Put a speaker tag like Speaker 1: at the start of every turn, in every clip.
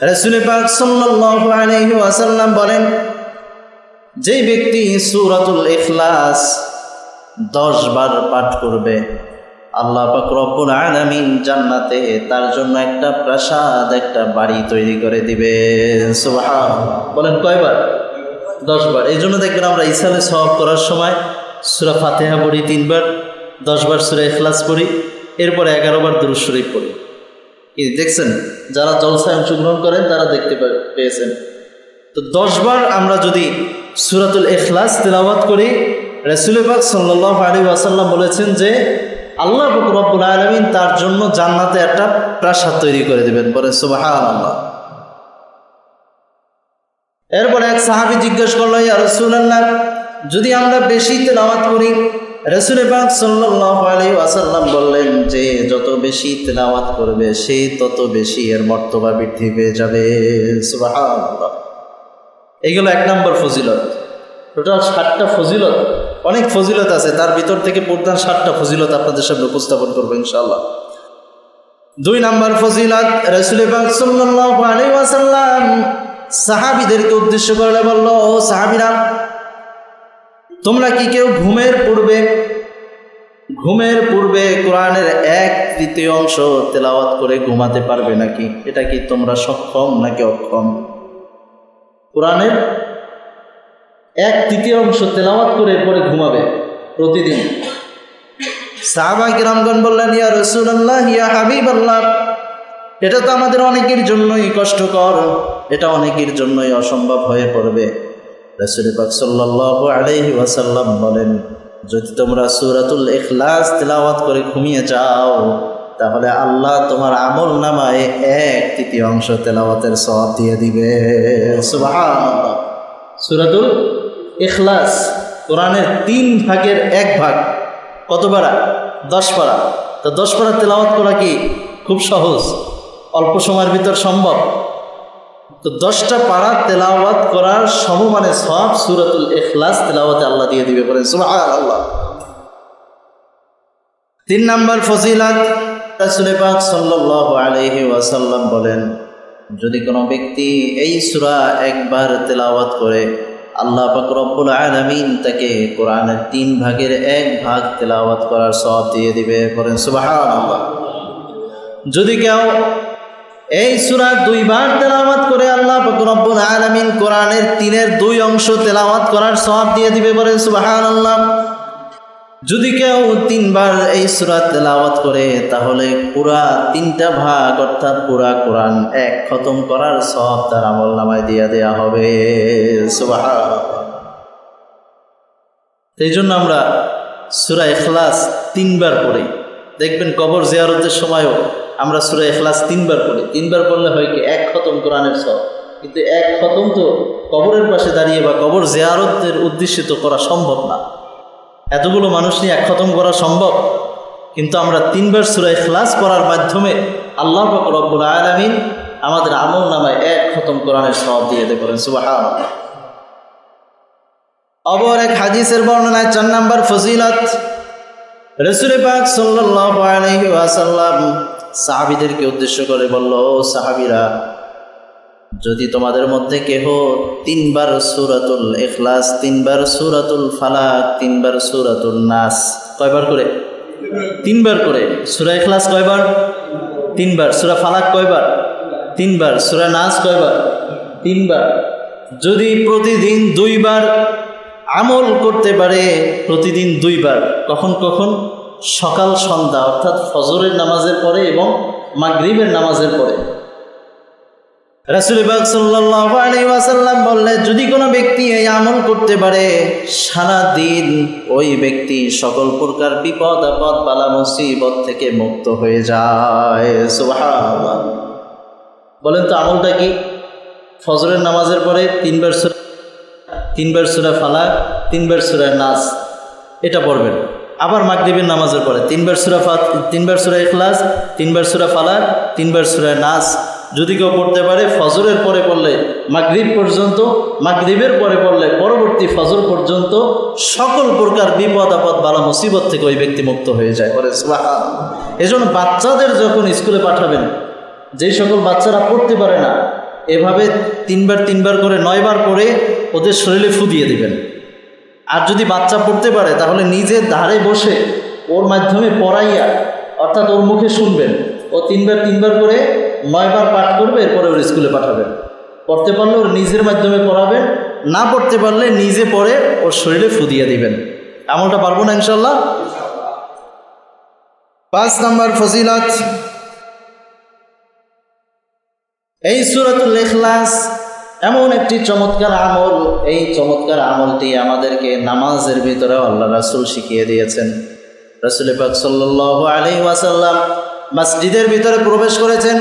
Speaker 1: রসুল পাক ওয়াসাল্লাম বলেন যেই ব্যক্তি সূরাতুল ইখলাস দশ বার পাঠ করবে, আল্লাহ পাক রব্বুল আলামিন জান্নাতে তার জন্য একটা প্রাসাদ, একটা বাড়ি তৈরি করে দিবে সুবহান বলেন কয়বার? দশ বার। এই জন্য দেখবেন আমরা ইসালে সওয়াব করার সময় সূরা ফাতিহা পড়ি তিনবার, দশ বার সূরা পড়ি, এরপরে এগারো বার দুরূদ শরীফ পড়ি। কি দেখছেন, যারা জলসায় অংশগ্রহণ করেন, তারা দেখতে পেয়েছেন। তো দশবার আমরা যদি সুরাতুল এখলাস তেলাওয়াত করি রসুলবাগ সাল্লাহ আলী ওয়াসাল্লাম বলেছেন যে, আল্লাহ রব্বুল আলমিন তার জন্য জান্নাতে একটা প্রাসাদ তৈরি করে দেবেন। বলে সুবাহ আল্লাহ এরপরে এক সাহাবি জিজ্ঞেস করল, ইয়া রসুল্লাহ যদি আমরা বেশি তেলাওয়াত করি রসুল পাক সাল্লাল্লাহু আলাইহি ওয়াসাল্লাম বললেন যে, যত বেশি তেলাওয়াত করবে সে তত বেশি এর মর্তবা বৃদ্ধি পেয়ে যাবে। এইগুলো এক নম্বর ফজিলত। টোটাল ষাটটা ফজিলত, অনেক ফজিলত আছে। তার ভিতর থেকে প্রধান ষাটটা ফজিলত আপনাদের সামনে উপস্থাপন করব ইনশাআল্লাহ। দুই নম্বর ফজিলত রসুল পাক সাল্লাল্লাহু আলাইহি ওয়াসাল্লাম সাহাবীদেরকে উদ্দেশ্য করে বলল, ও সাহাবীরা তোমরা কি কেউ ঘুমের পূর্বে ঘুমের পূর্বে কোরআনের এক তৃতীয় অংশ তেলাওয়াত করে ঘুমাতে পারবে নাকি? এটা কি তোমরা সক্ষম নাকি অক্ষম? কোরআনের এক তৃতীয় অংশ তেলাওয়াত করে পরে ঘুমাবে প্রতিদিন। সাহাবা কিরামগণ বললেন, ইয়া রসুল্লাহ ইয়া হাবিব আল্লাহ এটা তো আমাদের অনেকের জন্যই কষ্টকর, এটা অনেকের জন্যই অসম্ভব হয়ে পড়বে। রসুল পাক সাল্লাল্লাহু আলাইহি ওয়াসাল্লাম বলেন, যদি তোমরা সূরাতুল ইখলাস তেলাওয়াত করে ঘুমিয়ে যাও, তাহলে আল্লাহ তোমার আমল নামায় এক তৃতীয় অংশ তেলাওয়াতের সওয়াব দিয়ে দিবে। সূরাতুল ইখলাস কোরআনের তিন ভাগের এক ভাগ, কত পারা? দশ পারা। তো দশ পারা তেলাওয়াত করা কি? খুব সহজ। অল্প সময়ের ভিতর সম্ভব। তো দশটা পারা তেলাওয়াত করার সমমানে সব সুরাতুল ইখলাস তেলাওয়াতে আল্লাহ দিয়ে দিবে বলেন, সুবহানাল্লাহ। তিন নাম্বার ফজিলাত পাক সাল্লাল্লাহু আলাইহি ওয়াসাল্লাম বলেন, যদি কোনো ব্যক্তি এই সূরা একবার তেলাওয়াত করে, আল্লাহ পাক রব্বুল আলামিন তাকে কোরআনের তিন ভাগের এক ভাগ তেলাওয়াত করার সওয়াব দিয়ে দিবে বলেন, সুবহানাল্লাহ। যদি কেউ এই সূরা দুইবার তেলাওয়াত করে আল্লাহ রব্বুল আলামিন কোরআনের তিনের দুই অংশ তেলাওয়াত করার সওয়াব দিয়ে দিবে বলেন, সুবহানাল্লাহ। যদি কেউ তিনবার এই সুরা তেলাওয়াত করে, তাহলে পুরা তিনটা ভাগ, অর্থাৎ পুরা কোরআন এক খতম করার সওয়াব তার আমল নামায় দিয়ে দেয়া হবে। সুবহানাল্লাহ। এই জন্য আমরা সূরা ইখলাস তিনবার পড়ি। দেখবেন কবর জিয়ারতের সময়ও আমরা সূরা ইখলাস তিনবার পড়ি। তিনবার পড়লে হয় কি, এক খতম কোরআনের সব। কিন্তু এক খতম তো কবরের পাশে দাঁড়িয়ে বা কবর জিয়ারতের উদ্দেশ্যে তো করা সম্ভব না। এতগুলো মানুষ নিয়ে এক খতম করা সম্ভব? কিন্তু আমরা তিনবার সূরা ইখলাস পড়ার মাধ্যমে আল্লাহ রব্বুল আলামিন আমাদের আমল নামায় এক খতম কোরআনের সব দিয়ে দেবেন সুবহানাল্লাহ। অবর এক হাদিসের বর্ণনায় চার নাম্বার ফজিলত, রসুল পাক সাল্লাল্লাহু আলাইহি ওয়াসাল্লাম সাহাবীদেরকে উদ্দেশ্য করে বলল, "ও সাহাবীরা, যদি তোমাদের মধ্যে কেহ তিনবার সূরাতুল ইখলাস, তিনবার সূরাতুল ফালাক, তিনবার সূরাতুল নাস, কয়বার করে? তিনবার করে। সুরা ইখলাস কয়বার? তিনবার। সুরা ফালাক কয়বার? তিনবার। সুরা নাস কয়বার? তিনবার। যদি প্রতিদিন দুইবার আমল করতে পারে, প্রতিদিন দুইবার, কখন কখন? সকাল সন্ধ্যা, অর্থাৎ ফজরের নামাজের পরে এবং মাগরিবের নামাজের পরে। রাসুলবাগ সাল্লাহ আলী ওয়াসাল্লাম বললে যদি কোনো ব্যক্তি এই আমল করতে পারে সারা দিন ওই ব্যক্তি সকল প্রকার বিপদ, আপদ, বালা, মুসিবত থেকে মুক্ত হয়ে যায়। বলেন তো, আমলটা কি? ফজরের নামাজের পরে তিনবার সূরা, তিনবার সুরা ফালাক, তিনবার সুরা নাচ এটা পড়বেন। আবার মাগরিবের নামাজের পরে। তিনবার সুরা ফাত, তিনবার সুরা ইখলাস, তিনবার সুরা ফালাক, তিনবার সুরা নাস। যদি কেউ পড়তে পারে, ফজরের পরে পড়লে মাগরিব পর্যন্ত, মাগরিবের পরে পড়লে পরবর্তী ফজর পর্যন্ত সকল প্রকার বিপদ আপদ বালা মুসিবত থেকে ওই ব্যক্তি মুক্ত হয়ে যায়। পরে এজন্য বাচ্চাদের যখন স্কুলে পাঠাবেন, যেই সকল বাচ্চারা পড়তে পারে না, এভাবে তিনবার তিনবার করে, নয়বার করে ওদের শরীরে ফু দিয়ে দিবেন। আর যদি বাচ্চা পড়তে পারে, তাহলে নিজের ধারে বসে ওর মাধ্যমে পড়াইয়া, অর্থাৎ ওর মুখে শুনবেন। ও তিনবার তিনবার করে নয়বার পাঠ করবে, এরপরে ওর স্কুলে পাঠাবেন পড়তে পারলে ওর নিজের মাধ্যমে পড়াবেন, না পড়তে পারলে নিজে পড়ে ওর শরীরে ফু দিয়ে দিবেন। এমনটা পারব না ইনশাল্লাহ পাঁচ নাম্বার ফজিলত। এই সুরাতুল ইখলাস এমন একটি চমৎকার আমল। এই চমৎকার আমলটি আমাদেরকে নামাজের ভিতরে আল্লাহ রাসুল শিখিয়ে দিয়েছেন। রাসুল পাক আলী ওয়াসাল্লাম মসজিদের ভিতরে প্রবেশ করেছেন।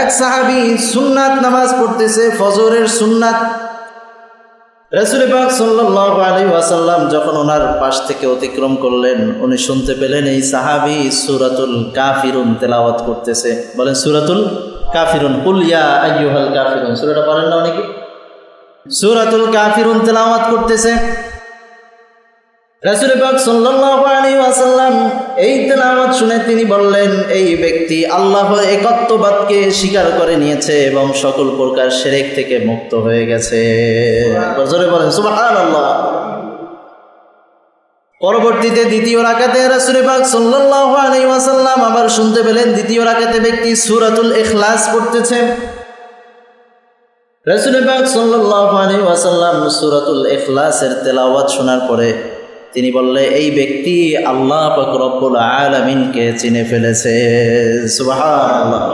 Speaker 1: এক সাহাবি সুন্নাত নামাজ পড়তেছে, ফজরের সুন্নাত। রসুল পাক সাল্লাহ আলী ওয়াসাল্লাম যখন ওনার পাশ থেকে অতিক্রম করলেন, উনি শুনতে পেলেন এই সাহাবি সুরাতুল কাফিরুন তেলাওয়াত করতেছে। বলেন, সুরাতুল কাফিরুন কুলিয়া আইয়ুহাল কাফিরুন। সুরাটা পারেন না অনেকে? সুরাতুল কাফিরুন তেলাওয়াত করতেছে। এই শুনে তিনি বললেন, এই ব্যক্তি আল্লাহর একত্ববাদকে স্বীকার করে নিয়েছে এবং সকল প্রকার শিরক থেকে মুক্ত হয়ে গেছে। পরবর্তীতে দ্বিতীয় রাকাতে রাসূল পাক সাল্লাল্লাহু আলাইহি ওয়াসাল্লাম আবার শুনতে পেলেন দ্বিতীয় রাকাতে ব্যক্তি সূরাতুল ইখলাস পড়তেছে। রাসূল পাক সাল্লাল্লাহু আলাইহি ওয়াসাল্লাম সূরাতুল ইখলাসের তেলাওয়াত শোনার পরে তিনি বললে, এই ব্যক্তি আল্লাহ পাক রব্বুল আলামিনকে চিনে ফেলেছে। সুবহানাল্লাহ।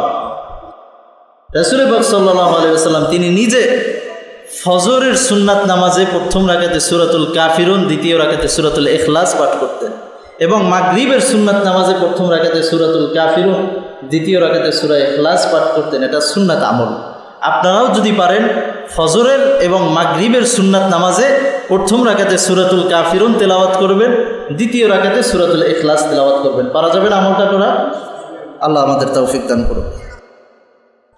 Speaker 1: রাসূল পাক সাল্লাল্লাহু আলাইহি ওয়াসাল্লাম তিনি নিজে ফজরের সুন্নাত নামাজে প্রথম রাকাতে সুরাতুল কাফিরুন, দ্বিতীয় রাকাতে সুরাতুল এখলাস পাঠ করতেন। এবং মাগরিবের সুন্নাত নামাজে প্রথম রাকাতে সুরাতুল কাফিরুন, দ্বিতীয় রাকাতে সুরা এখলাস পাঠ করতেন। এটা সুন্নাত আমল। আপনারাও যদি পারেন, ফজরের এবং মাগরিবের সুন্নাত নামাজে প্রথম রাকাতে সুরাতুল কাফিরুন তেলাওয়াত করবেন, দ্বিতীয় রাকাতে সুরাতুল এখলাস তেলাওয়াত করবেন। পারা যাবে না আমলটা করা আল্লাহ আমাদের তৌফিক দান করুন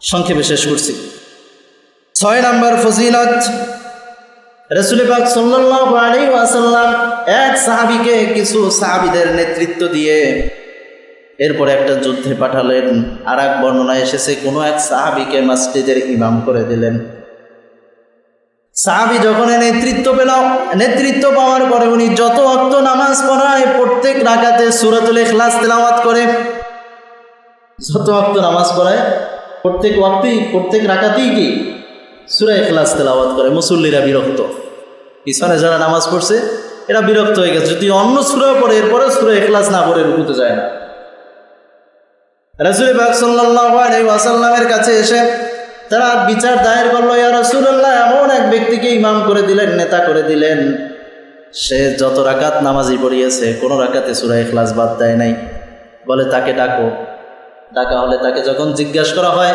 Speaker 1: সংক্ষেপে শেষ করছি। ছয় নম্বর ফজিলত। রসুল পাক ওয়াসাল্লাম এক সাহাবীকে কিছু সাহাবীদের নেতৃত্ব দিয়ে এরপরে একটা যুদ্ধে পাঠালেন। আর এক বর্ণনা এসেছে, কোনো এক সাহাবিকে মসজিদের ইমাম করে দিলেন। সাহাবি যখন নেতৃত্ব পেল, নেতৃত্ব পাওয়ার পরে উনি যত অক্ত নামাজ পড়ায় প্রত্যেক রাকাতে সুরাতুল ইখলাস তেলাওয়াত করে। যত অক্ত নামাজ পড়ায়, প্রত্যেক ওয়াক্তেই, প্রত্যেক রাকাতেই কি সুরা ইখলাস তেলাওয়াত করে, মুসল্লিরা বিরক্ত। পিছনে যারা নামাজ পড়ছে, এরা বিরক্ত হয়ে গেছে। যদি অন্য সুরা পড়ে এরপরে সুরা এখলাস না পড়ে, রুকুতে যায় না। রাসুল আলাইহি ওয়াসাল্লামের কাছে এসে তারা বিচার দায়ের করল, ইয়া রাসূলুল্লাহ, এমন এক ব্যক্তিকে ইমাম করে দিলেন, নেতা করে দিলেন। সে যত রাকাত নামাজি পড়িয়েছে, কোনো রাকাতে সুরা এখলাস বাদ দেয় নাই। বলে, তাকে ডাকো। ডাকা হলে তাকে যখন জিজ্ঞাসা করা হয়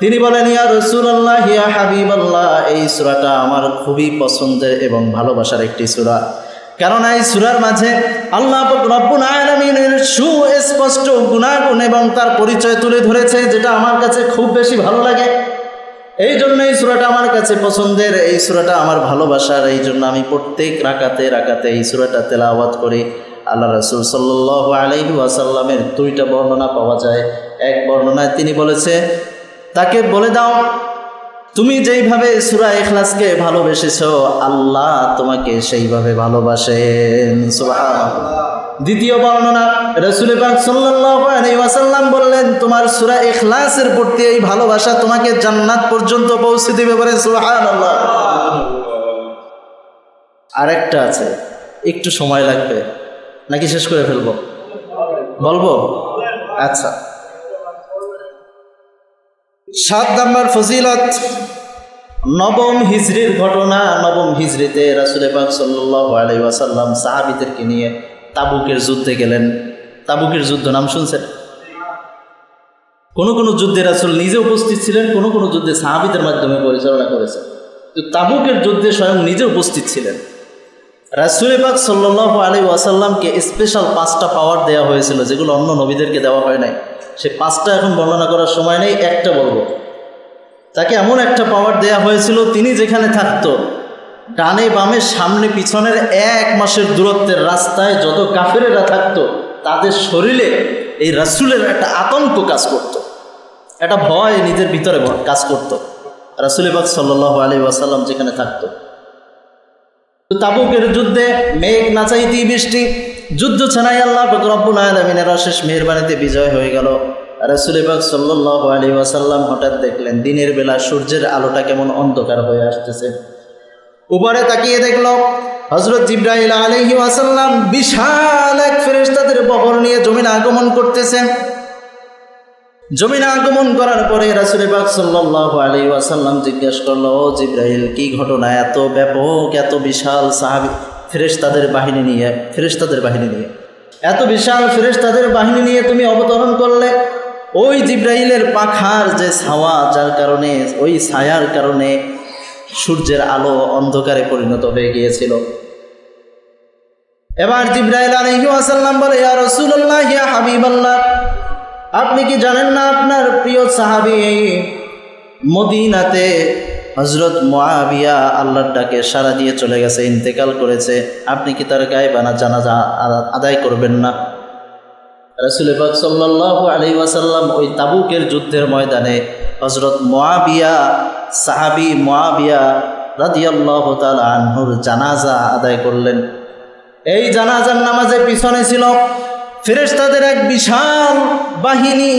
Speaker 1: তিনি বলেন, ইয়া রসুল্লাহ ইয়া হাবিব আল্লাহ এই সুরাটা আমার খুবই পছন্দের এবং ভালোবাসার একটি সুরা। কেননা এই সুরার মাঝে আল্লাহ রব্বুল সুস্পষ্ট গুণাগুণ এবং তার পরিচয় তুলে ধরেছে, যেটা আমার কাছে খুব বেশি ভালো লাগে। এই জন্য এই সুরাটা আমার কাছে পছন্দের, এই সুরাটা আমার ভালোবাসার, এই জন্য আমি প্রত্যেক রাকাতে রাকাতে এই সুরাটা তেলাওয়াত করি। আল্লাহ রসুল সাল্লাহ আলাইহি ওয়াসাল্লামের দুইটা বর্ণনা পাওয়া যায়। এক বর্ণনায় তিনি বলেছে তাকে বলে দাও, তুমি যেইভাবে সুরা এখলাসকে ভালোবেসেছ, আল্লাহ তোমাকে সেইভাবে ভালোবাসেন। দ্বিতীয় বর্ণনা, রসুল ওয়াসাল্লাম বললেন, তোমার সুরা এখলাসের প্রতি এই ভালোবাসা তোমাকে জান্নাত পর্যন্ত পৌঁছে দিবে বলে। সুবহানাল্লাহ। আরেকটা আছে, একটু সময় লাগবে, নাকি শেষ করে ফেলব? বলব? আচ্ছা। সাত নম্বর ফজিলত, নবম হিজরির ঘটনা, নবম হিজরিতে রাসুলে পাক আলাইহি ওয়াসাল্লাম সাহাবীদেরকে নিয়ে তাবুকের যুদ্ধে গেলেন। তাবুকের যুদ্ধ নাম শুনছেন? কোনো কোনো যুদ্ধে রাসুল নিজে উপস্থিত ছিলেন, কোনো কোনো যুদ্ধে সাহাবিদের মাধ্যমে পরিচালনা করেছেন। তাবুকের যুদ্ধে স্বয়ং নিজে উপস্থিত ছিলেন। রাসুল পাক সাল্লাহ আলী ওয়াসাল্লামকে স্পেশাল পাঁচটা পাওয়ার দেওয়া হয়েছিল, যেগুলো অন্য নবীদেরকে দেওয়া হয় নাই সে পাঁচটা এখন বর্ণনা করার সময় নেই, একটা বলব তাকে এমন একটা পাওয়ার দেয়া হয়েছিল, তিনি যেখানে থাকতো, ডানে বামে, সামনে পিছনের এক মাসের দূরত্বের রাস্তায় যত কাফেরেরা থাকতো, তাদের শরীরে এই রাসুলের একটা আতঙ্ক কাজ করত। একটা ভয় নিজের ভিতরে কাজ করত। রাসুলিবাগ সাল্লাহ আলী ওয়াসাল্লাম যেখানে থাকতো তাবুকের যুদ্ধে মেঘ নাচাইতি বৃষ্টি, যুদ্ধ ছাড়াই আল্লাহ রব্বুল আলমিনের অশেষ মেহরবানিতে বিজয় হয়ে গেল। রাসুলিবাগ সাল্লাহ আলী ওয়াসাল্লাম হঠাৎ দেখলেন, দিনের বেলা সূর্যের আলোটা কেমন অন্ধকার হয়ে আসতেছে। উপরে তাকিয়ে দেখল হজরত জিব্রাহিল আলহি ওয়াসাল্লাম বিশাল এক ফেরেশতাদের বহর নিয়ে জমিনে আগমন করতেছেন। জমিনে আগমন করার পরে রাসুল পাক সাল্লাহ আলী ওয়াসাল্লাম জিজ্ঞেস করল, ও জিব্রাহিল কি ঘটনা? এত ব্যাপক, এত বিশাল সাহাবি, ফেরেশতাদের বাহিনী নিয়ে, ফেরেশতাদের বাহিনী নিয়ে। এত বিশাল ফেরেশতাদের বাহিনী নিয়ে তুমি অবতরণ করলে? ওই জিব্রাহিলের পাখার যে ছাওয়া, যার কারণে, ওই ছায়ার কারণে সূর্যের আলো অন্ধকারে পরিণত হয়ে গিয়েছিল। এবার জিব্রাহিল আলাইহি ওয়াসাল্লাম বলে, ইয়া রাসূলুল্লাহ, ইয়া হাবিবাল্লাহ আপনি কি জানেন না আপনার প্রিয় সাহাবী মদিনাতে হজরত মুআবিয়া আল্লাহর ডাকে সারা দিয়ে চলে গেছে, ইন্তেকাল করেছে? আপনি কি তার গায়ে বানা জানাজা আদা- আদায় করবেন না? রসুল পাক সাল্লাল্লাহু আলাইহি ওয়াসাল্লাম ওই তাবুকের যুদ্ধের ময়দানে হজরত মুআবিয়া, সাহাবি মুআবিয়া রাদিয়াল্লাহু তাআলা আনহুর জানাজা আদায় করলেন। এই জানাজার নামাজের পিছনে ছিল ফেরেশতাদের এক বিশাল বাহিনী,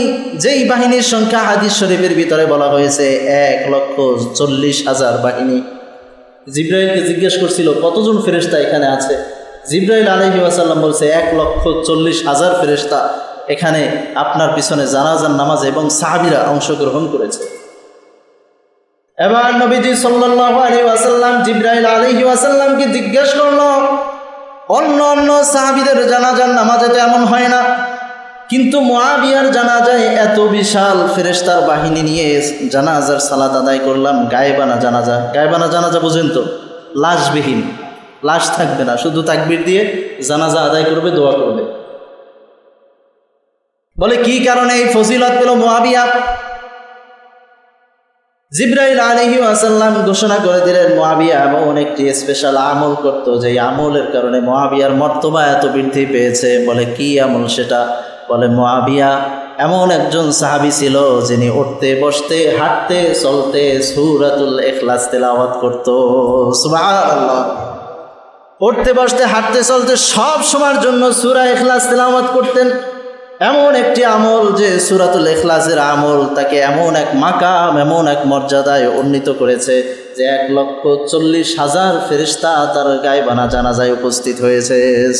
Speaker 1: যেই বাহিনীর সংখ্যা হাদিস শরীফের ভিতরে বলা হয়েছে, এক লক্ষ চল্লিশ হাজার বাহিনী। জিব্রাইলকে জিজ্ঞেস করছিল, কতজন ফেরেশতা এখানে আছে? জিব্রাইল আলহি ওয়াসাল্লাম বলছে, এক লক্ষ চল্লিশ হাজার ফেরেশতা এখানে আপনার পিছনে জানাজার নামাজ এবং সাহাবিরা অংশগ্রহণ করেছে। এবার নবীজি আলাইহি ওয়াসাল্লাম জিব্রাইল আলাইহি ওয়াসাল্লামকে জিজ্ঞেস করল অন্য অন্য সাহাবিদের জানাজার নামাজে তো এমন হয় না। কিন্তু মুআবিয়ার জানাজায় এত বিশাল ফেরেশতার বাহিনী নিয়ে জানাজার সালাত আদায় করলাম। গায়েবানা জানাজা। গায়েবানা জানাজা বুঝেন তো? লাশবিহীন। লাশ থাকবে না। শুধু তাকবির দিয়ে জানাজা আদায় করবে, দোয়া করবে। বলে, কি কারণে এই ফজিলত পেল মুআবিয়া? জিব্রাইল আলহি আসাল্লাম ঘোষণা করে দিলেন মহাবিয়া এমন একটি স্পেশাল আমল করত যে আমলের কারণে মহাবিয়ার মর্তবা এত বৃদ্ধি পেয়েছে। বলে, কি আমল সেটা? বলে মহাবিয়া এমন একজন সাহাবি ছিল, যিনি উঠতে, বসতে, হাঁটতে, চলতে সুরাতুল এখলাস তেলাওয়াত করত। উঠতে, বসতে, হাঁটতে, চলতে সব সময়ের জন্য সুরা এখলাস তেলাওয়াত করতেন। এমন একটি আমল যে সুরাতুল এখলাসের আমল তাকে এমন এক মাকাম, এমন এক মর্যাদায় উন্নীত করেছে যে এক লক্ষ চল্লিশ হাজার ফেরিস্তা তার গায়ে বানা জানাজায় উপস্থিত হয়েছে।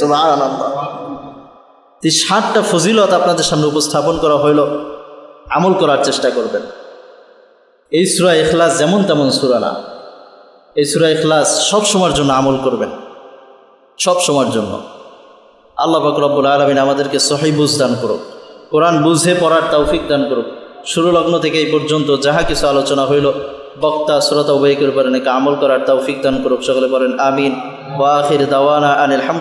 Speaker 1: ষাটটা ফজিলত আপনাদের সামনে উপস্থাপন করা হইল। আমল করার চেষ্টা করবেন। এই সুরা এখলাস যেমন তেমন সুরা না। এই সুরা এখলাস সব সময়ের জন্য আমল করবেন। সব সময়ের জন্য। আল্লাহ বাকরবুল আলমিন আমাদেরকে সহি বুঝ দান করুক, কোরআন বুঝে পড়ার তৌফিক দান করুক। শুরু লগ্ন থেকে এই পর্যন্ত যাহা কিছু আলোচনা হইল, বক্তা শ্রোতা উভয় করে পারেন একে আমল করার তৌফিক দান করুক। সকলে বলেন, আমিন। ওয়াহির দাওয়ানা আনিল হাম